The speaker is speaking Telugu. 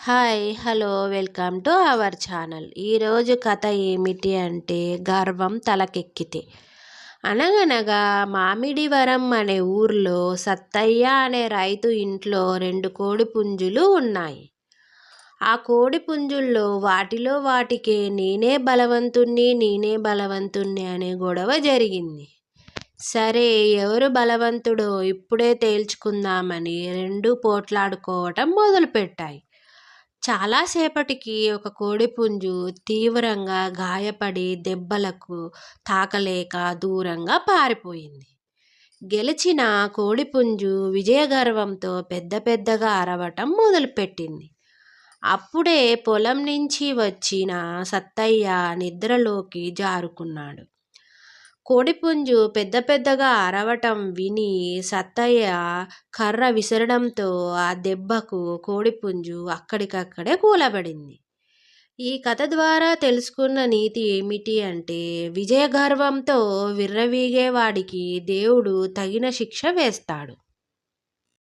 Hi hello welcome to our channel ఈరోజు కథ ఏమిటి అంటే గర్వం తలకెక్కితే. అనగనగా మామిడివరం అనే ఊర్లో సత్తయ్య అనే రైతు ఇంట్లో రెండు కోడి పుంజులు ఉన్నాయి. ఆ కోడి పుంజుల్లో వాటిలో వాటికే నేనే బలవంతుణ్ణి నేనే బలవంతుణ్ణి అనే గొడవ జరిగింది. సరే ఎవరు బలవంతుడో ఇప్పుడే తేల్చుకుందామని రెండు పోట్లాడుకోవటం మొదలుపెట్టాయి. చాలాసేపటికి ఒక కోడిపుంజు తీవ్రంగా గాయపడి దెబ్బలకు తాకలేక దూరంగా పారిపోయింది. గెలిచిన కోడిపుంజు విజయగర్వంతో పెద్ద పెద్దగా అరవటం మొదలుపెట్టింది. అప్పుడే పొలం నుంచి వచ్చిన సత్తయ్య నిద్రలోకి జారుకున్నాడు. కోడిపుంజు పెద్ద పెద్దగా అరవటం విని సత్తయ్య కర్ర విసరడంతో ఆ దెబ్బకు కోడిపుంజు అక్కడికక్కడే కూలబడింది. ఈ కథ ద్వారా తెలుసుకున్న నీతి ఏమిటి అంటే విజయగర్వంతో గర్వంతో వాడికి దేవుడు తగిన శిక్ష వేస్తాడు.